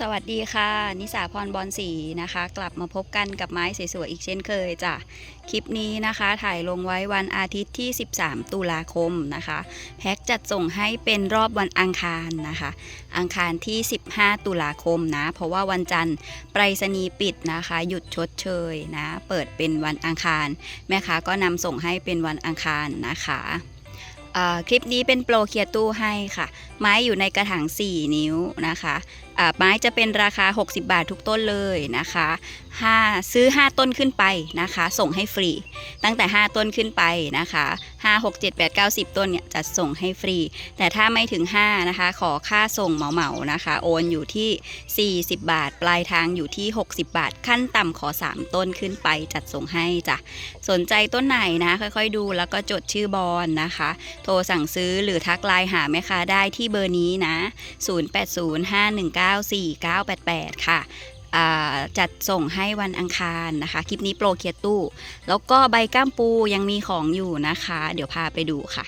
สวัสดีค่ะ นิสาพรบอลสีนะคะ กลับมาพบกันกับไม้สวยๆอีกเช่นเคยจ้ะคลิปนี้นะคะ ถ่ายลงไว้วันอาทิตย์ที่ 13 ตุลาคมนะคะ แพ็กจัดส่งให้เป็นรอบวันอังคารนะคะ อังคารที่ 15 ตุลาคมนะ เพราะว่าวันจันทร์ไปรษณีย์ปิดนะคะ หยุดชดเชยนะ เปิดเป็นวันอังคาร แม่ค้าก็นำส่งให้เป็นวันอังคารนะคะคลิปนี้เป็นโปรเคลียร์ตู้ให้ค่ะ ไม้อยู่ในกระถาง 4 นิ้วนะคะไม้จะเป็นราคา 60 บาททุกต้นเลยนะคะ5ซื้อ 5 ต้นขึ้นไปนะคะ ส่งให้ฟรี ตั้งแต่ 5 ต้นขึ้นไปนะคะ5 6 7 8 9 10 ต้นเนี่ยจะส่งให้ฟรี แต่ถ้าไม่ถึง 5 นะคะ ขอค่าส่งเหมาๆนะคะ โอนอยู่ที่ 40 บาท ปลายทางอยู่ที่ 60 บาท ขั้นต่ำขอ 3 ต้นขึ้นไปจัดส่งให้จ้ะสนใจต้นไหนนะ ค่อยๆดูแล้วก็จดชื่อบอลนะคะ โทรสั่งซื้อหรือทักไลน์หาแม่ค้าได้ที่เบอร์นี้นะ094988 ค่ะจัดส่งให้วันอังคารนะคะ คลิปนี้โปรเคียตู้ แล้วก็ใบก้ามปูยังมีของอยู่นะคะ เดี๋ยวพาไปดูค่ะ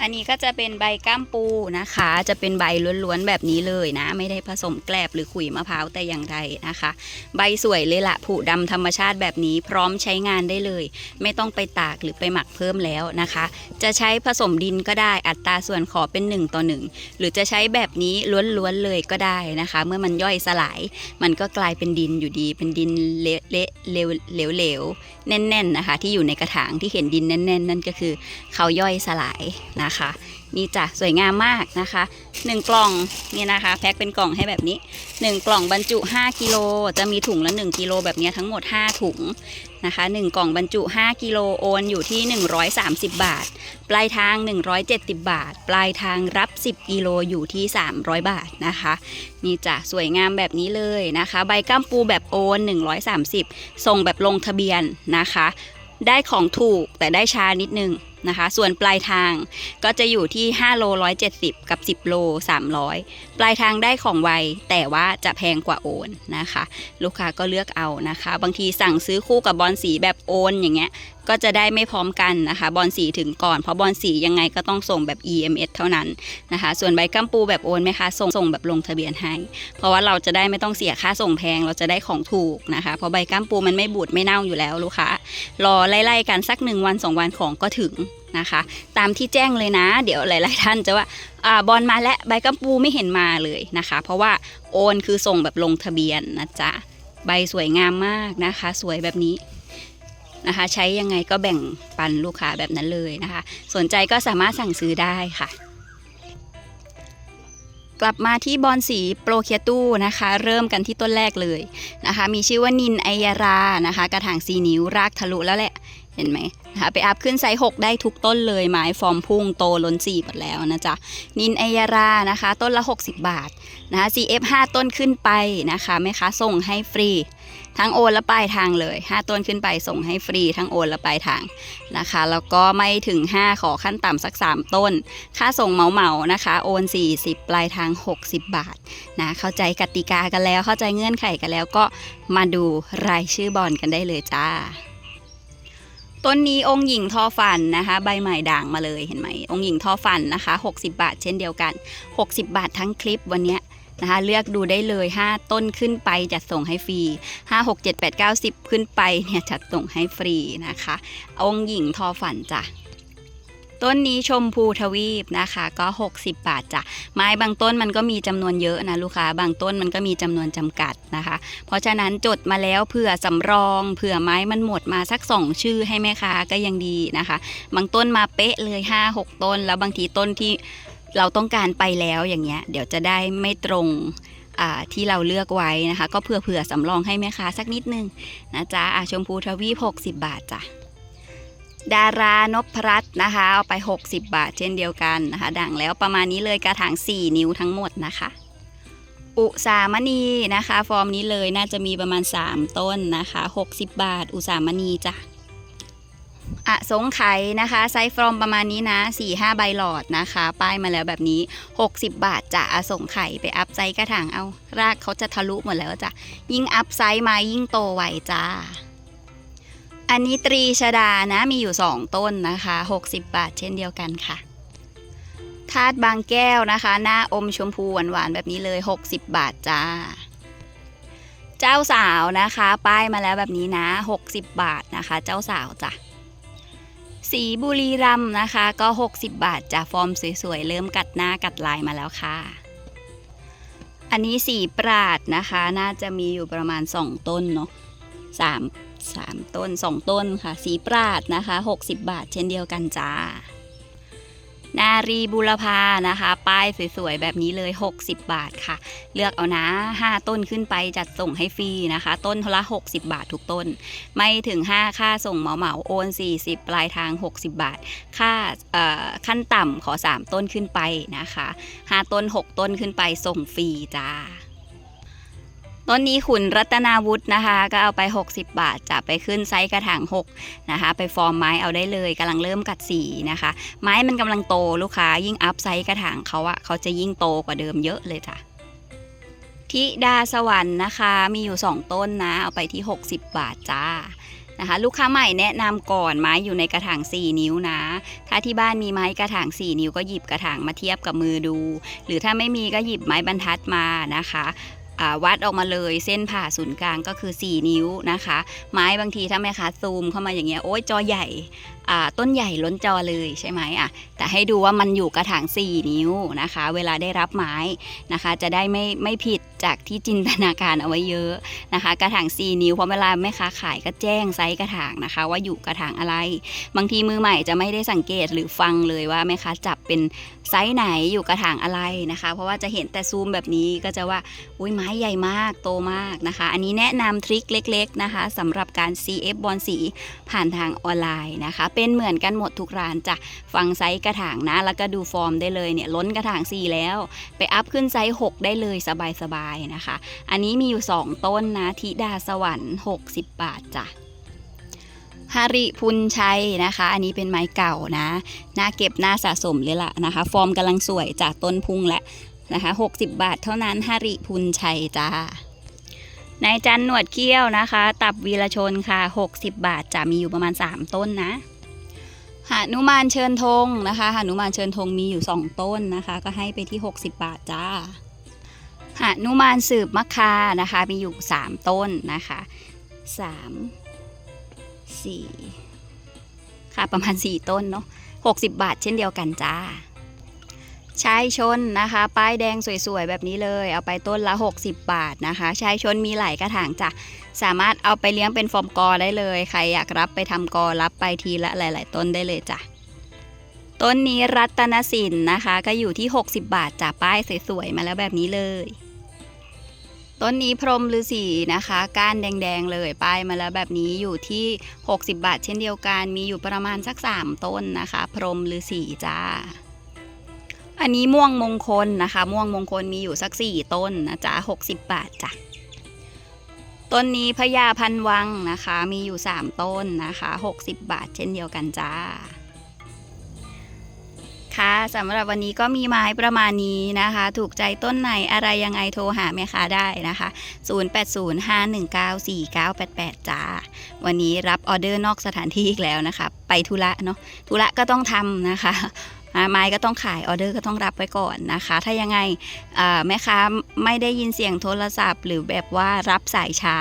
อันนี้ก็จะเป็นใบก้ามปูนะคะ จะเป็นใบล้วนๆแบบนี้เลยนะ ไม่ได้ผสมแกลบหรือขุยมะพร้าวแต่อย่างใดนะคะ ใบสวยเลยละผุดำธรรมชาติแบบนี้พร้อมใช้งานได้เลย ไม่ต้องไปตากหรือไปหมักเพิ่มแล้วนะคะ จะใช้ผสมดินก็ได้อัตราส่วนขอเป็น 1 ต่อ 1 หรือจะใช้แบบนี้ล้วนๆเลยก็ได้นะคะ เมื่อมันย่อยสลาย มันก็กลายเป็นดินอยู่ดี เป็นดินเละเละเหลวเหลวเหลวแน่น ๆนะคะ ที่อยู่ในกระถางที่เห็นดินแน่น ๆ นั่นก็คือเขาย่อยสลายนะคะ นี่จ้ะสวยงามมากนะคะ 1 กล่องนี่นะคะ แพ็คเป็นกล่องให้แบบนี้ 1 กล่องบรรจุ 5กิโลจะมีถุงละ1กิโลแบบนี้ทั้งหมด 5 ถุงนะคะ 1 กล่องบรรจุ 5กิโลโอนอยู่ที่ 130 บาท ปลายทาง 170 บาท ปลายทางรับ 10กิโลอยู่ที่ 300 บาทนะคะ นี่จ้ะสวยงามแบบนี้เลยนะคะ ใบก้ามปูแบบโอน 130ส่งแบบลงทะเบียนนะคะ ได้ของถูกแต่ได้ช้านิดนึง นะคะ ส่วนปลายทางก็จะอยู่ที่ 5 โล 170 กับ 10 โล 300 ปลายทางได้ของไว แต่ว่าจะแพงกว่าโอนนะคะ ลูกค้าก็เลือกเอานะคะ บางทีสั่งซื้อคู่กับบอลสีแบบโอนอย่างเงี้ยก็จะได้ไม่พร้อมกันนะคะ บอลสีถึงก่อน เพราะบอลสียังไงก็ต้องส่งแบบ EMS เท่านั้นนะคะ ส่วนใบกัมปูแบบโอนไหมคะส่งส่งแบบลงทะเบียนให้ เพราะว่าเราจะได้ไม่ต้องเสียค่าส่งแพง เราจะได้ของถูกนะคะ เพราะใบกัมปูมันไม่บูดไม่เน่าอยู่แล้วลูกค้ารอไล่ๆกันสักหนึ่งวันสองวันของก็ถึงนะคะ ตามที่แจ้งเลยนะ เดี๋ยวหลาย ๆ ท่านจะว่าอาบอลมาและใบกัมปูไม่เห็นมาเลยนะคะ เพราะว่าโอนคือส่งแบบลงทะเบียนนะจ๊ะใบสวยงามมากนะคะ สวยแบบนี้นะคะ ใช้ยังไงก็แบ่งปันลูกค้าแบบนั้นเลยนะคะ สนใจก็สามารถสั่งซื้อได้ค่ะ กลับมาที่บอลสีโปรเคียตู้นะคะ เริ่มกันที่ต้นแรกเลยนะคะ มีชื่อว่านินไอยารานะคะ กระถางสีนิ้วรากทะลุแล้วแหละเห็นไหม นะคะไปอัพขึ้นไซส์6ได้ทุกต้นเลยไม้ฟอร์มพุ่งโตล้นสี่หมดแล้วนะจ๊ะนินไอยารานะคะ ต้นละ 60 บาทนะคะ CF 5 ต้นขึ้นไปนะคะแม่ค้าส่งให้ฟรี ทั้งโอนและปลายทางเลย 5 ต้นขึ้นไปส่งให้ฟรีทั้งโอนและปลายทางนะคะ แล้วก็ไม่ถึง 5 ขอขั้นต่ำสัก 3 ต้น ค่าส่งเหมาๆนะคะ โอน 40 ปลายทาง 60 บาทนะเข้าใจกติกากันแล้วเข้าใจเงื่อนไขกันแล้วก็มาดูรายชื่อบอลกันได้เลยจ้า ต้นนี้องค์หญิงทอฝันนะคะ ใบใหม่ด่างมาเลยเห็นไหมองค์หญิงทอฝันนะคะ 60 บาทเช่นเดียวกัน 60 บาททั้งคลิปวันนี้นะคะเลือกดูได้เลย 5 ต้นขึ้นไปจัดส่งให้ฟรี 5 6 7 8 9 10 ขึ้นไปเนี่ยจัดส่งให้ฟรีนะคะ องค์หญิงทอฝันจ้ะ ต้นนี้ชมพูทวีปนะคะก็ 60 บาทจ้ะไม้บางต้นมันก็มีจำนวนเยอะนะลูกค้า บางต้นมันก็มีจำนวนจำกัดนะคะ เพราะฉะนั้นจดมาแล้วเผื่อสำรองเผื่อไม้มันหมดมาสักสองชื่อให้แม่ค้าก็ยังดีนะคะ บางต้นมาเป๊ะเลย 5 6 ต้น แล้วบางทีต้นที่เราต้องการไปแล้วอย่างเงี้ยเดี๋ยวจะได้ไม่ตรงที่เราเลือกไว้นะคะ ก็เผื่อเผื่อสำรองให้แม่ค้าสักนิดนึงนะจ๊ะะชมพูทวีป60 บาทจ้ะ ดารานพรัตน์นะคะเอาไป 60 บาทเช่นเดียวกันนะคะ ด่างแล้วประมาณนี้เลยกระถาง 4 นิ้วทั้งหมดนะคะ อุสามณีนะคะ ฟอร์มนี้เลยน่าจะมีประมาณ 3 ต้นนะคะ 60 บาท อุสามณีจ้ะอะสงไขยนะคะ ไซส์ฟอร์มประมาณนี้นะ 4-5 ใบหลอดนะคะ ป้ายมาแล้วแบบนี้ 60 บาทจ้ะอะสงไข่ไปอัพไซส์กระถางเอา รากเขาจะทะลุหมดแล้วจ้ะยิ่งอัพไซส์มายิ่งโตไวจ้า อันนี้ตรีชดานะมีอยู่ 2 ต้นนะคะ 60 บาทเช่นเดียวกันค่ะธาตุบางแก้วนะคะ หน้าอมชมพูหวานๆแบบนี้เลย 60 บาทจ้า เจ้าสาวนะคะ ป้ายมาแล้วแบบนี้นะ 60 บาทนะคะ เจ้าสาวจ้ะสีบุรีรัมนะคะก็ 60 บาทจ้ะฟอร์มสวยๆ เริ่มกัดหน้ากัดลายมาแล้วค่ะ อันนี้สีปราดนะคะ น่าจะมีอยู่ประมาณ 2 ต้นเนาะสามสามต้น 2 ต้นค่ะ สีปราดนะคะ 60 บาทเช่นเดียวกันจ้า นารีบุรพานะคะ ป้ายสวยๆ แบบนี้เลย 60 บาทค่ะ เลือกเอานะ 5 ต้นขึ้นไปจัดส่งให้ฟรีนะคะ ต้นละ 60 บาททุกต้น ไม่ถึง 5 ค่าส่งเหมาเหมาโอน 40 ปลายทาง 60 บาท ค่าขั้นต่ำขอ 3 ต้นขึ้นไปนะคะ 5 ต้น 6 ต้นขึ้นไปส่งฟรีจ้า ต้นนี้ขุนรัตนาวุฒินะคะ ก็เอาไป 60 บาทจะไปขึ้นไซส์กระถาง6นะคะ ไปฟอร์มไม้เอาได้เลยกำลังเริ่มกัดสีนะคะ ไม้มันกำลังโตลูกค้ายิ่งอัพไซส์กระถางเขาอะเขาจะยิ่งโตกว่าเดิมเยอะเลยจ้ะทิดาสวรรค์นะคะ มีอยู่ 2 ต้นนะ เอาไปที่ 60 บาทจ้านะคะลูกค้าใหม่แนะนำก่อนไม้อยู่ในกระถาง 4 นิ้วนะ ถ้าที่บ้านมีไม้กระถาง 4 นิ้วก็หยิบกระถางมาเทียบกับมือดู หรือถ้าไม่มีก็หยิบไม้บรรทัดมานะคะ วัดออกมาเลยเส้นผ่าศูนย์กลางก็คือ 4 นิ้วนะคะ ไม้บางทีถ้าแม่ค้าซูมเข้ามาอย่างเงี้ยโอ้ยจอใหญ่ ต้นใหญ่ล้นจอเลยใช่ไหมอะแต่ให้ดูว่ามันอยู่กระถาง 4 นิ้วนะคะ เวลาได้รับไม้นะคะ จะได้ไม่ไม่ผิดจากที่จินตนาการเอาไว้เยอะนะคะ กระถาง 4 นิ้วเพราะเวลาแม่ค้าขายก็แจ้งไซส์กระถางนะคะ ว่าอยู่กระถางอะไร บางทีมือใหม่จะไม่ได้สังเกตหรือฟังเลยว่าแม่ค้าจับเป็นไซส์ไหนอยู่กระถางอะไรนะคะ เพราะว่าจะเห็นแต่ซูมแบบนี้ก็จะว่าอุ้ยไม้ใหญ่มากโตมากนะคะ อันนี้แนะนำทริคเล็ก ๆนะคะสำหรับการ CF บอลสีผ่านทางออนไลน์นะคะเป็นเหมือนกันหมดทุกร้านจ้ะฟังไซส์กระถางนะ แล้วก็ดูฟอร์มได้เลยเนี่ยล้นกระถาง 4 แล้ว ไปอัพขึ้นไซส์ 6 ได้เลยสบายๆนะคะ อันนี้มีอยู่ 2 ต้นนะธิดาสวรรค์60 บาทจ้ะฮาริพุนชัยนะคะ อันนี้เป็นไม้เก่านะน่าเก็บน่าสะสมเลยล่ะนะคะ ฟอร์มกำลังสวยจากต้นพุงและนะคะ 60 บาทเท่านั้นฮาริพุนชัยจ้านายจันหนวดเขี้ยวนะคะ ตับวีรชนค่ะ 60 บาทจะมีอยู่ประมาณ 3 ต้นนะ หานุมานเชิญธงนะคะหานุมานเชิญธงมีอยู่ 2 ต้นนะคะ ก็ให้ไปที่ 60 บาทจ้าหานุมานสืบมะคานะคะ มีอยู่ 3 ต้นนะคะ3สี่ค่ะประมาณ 4 ต้นเนาะ60 บาทเช่นเดียวกันจ้า ชายชนนะคะ ป้ายแดงสวยๆ แบบนี้เลย เอาไปต้นละ 60 บาทนะคะชายชนมีหลายกระถางจ้ะสามารถเอาไปเลี้ยงเป็นฟอร์มกอได้เลย ใครอยากรับไปทำกอรับไปทีละหลาย ๆ ต้นได้เลยจ้ะต้นนี้รัตนสินนะคะ ก็อยู่ที่ 60 บาทจ้ะป้ายสวยๆ มาแล้วแบบนี้เลยต้นนี้พรมฤาษีนะคะ ก้านแดงๆเลยป้ายมาแล้วแบบนี้อยู่ที่ 60 บาท เช่นเดียวกัน มีอยู่ประมาณสัก 3 ต้นนะคะ พรมฤาษีจ้า อันนี้ม่วงมงคลนะคะ ม่วงมงคลมีอยู่สัก4ต้นนะจ๊ะ60บบาทจ้ะต้นนี้พญาพันวังนะคะ มีอยู่3ต้นนะคะ60บบาทเช่นเดียวกันจ้าค่ะสำหรับวันนี้ก็มีไม้ประมาณนี้นะคะ ถูกใจต้นไหนอะไรยังไงโทรหาแม่ค้าได้นะคะ 0805194988 จ้า วันนี้รับออเดอร์นอกสถานที่อีกแล้วนะคะ ไปธุระเนาะธุระก็ต้องทำนะคะ ไม้ก็ต้องขายออเดอร์ก็ต้องรับไว้ก่อนนะคะ ถ้ายังไงแม่ค้าไม่ได้ยินเสียงโทรศัพท์ หรือแบบว่ารับสายช้า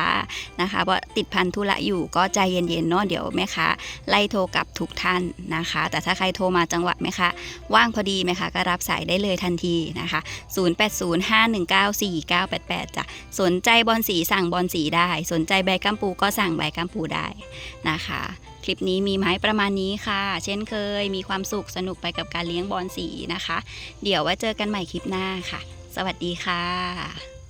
นะคะเพราะติดพันธุระอยู่ก็ใจเย็นๆเนาะเดี๋ยวแม่ค้าไล่โทรกลับทุกท่านนะคะ แต่ถ้าใครโทรมาจังหวะแม่ค้าว่างพอดีแม่ค้าก็รับสายได้เลยทันทีนะคะ 0805194988จ้ะสนใจบอลสีสั่งบอลสีได้ สนใจใบกัมปูก็สั่งใบกัมปูได้นะคะ คลิปนี้มีไม้ประมาณนี้ค่ะ เช่นเคย มีความสุขสนุกไปกับการเลี้ยงบอลสีนะคะ เดี๋ยวไว้เจอกันใหม่คลิปหน้าค่ะ สวัสดีค่ะ